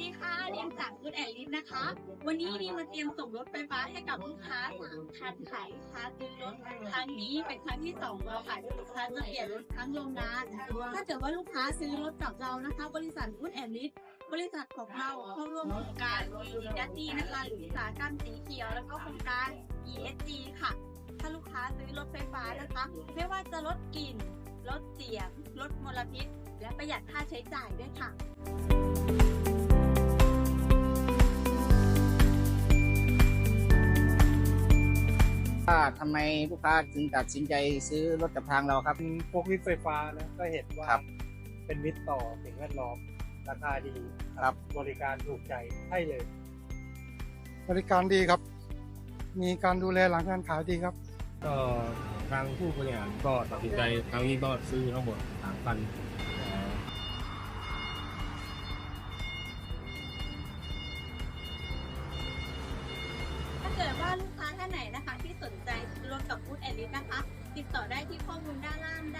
ดีค่ะเรียนจากคุณแอนลิสนะคะ วันนี้นี่มาเตรียมส่งรถไฟฟ้าให้กับลูกค้าสามคันค่ะลูกค้าซื้อรถครั้งนี้เป็นครั้งที่สองแล้วค่ะที่ลูกค้าจะเปลี่ยนรถครั้งโรงงานถ้าเกิดว่าลูกค้าซื้อรถกับเรานะคะ บริษัทคุณแอนลิสบริษัทของเราเข้าร่วมโครงการดัตตี้นะคะหรืออุตสาหกรรมสีเขียวแล้วก็โครงการ ESG ค่ะ ถ้าลูกค้าซื้อรถไฟฟ้านะคะ ไม่ว่าจะลดกลิ่นลดเสียงลดมลพิษ และประหยัดค่าใช้จ่ายด้วยค่ะ ว่าทำไมลูกค้าถึงตัดสินใจซื้อรถกับทางเราครับ พวกวิทย์ไฟฟ้านะก็เห็นว่าครับเป็นมิตรต่อสิ่งแวดล้อมราคาดีครับ บริการถูกใจให้เลย บริการดีครับ มีการดูแลหลังการขายดีครับ ก็ทางผู้บริหารก็ตัดสินใจครั้งนี้ก็ซื้อทั้งหมดสามพัน นะคะ ติดต่อได้ที่ข้อมูลด้านล่างได้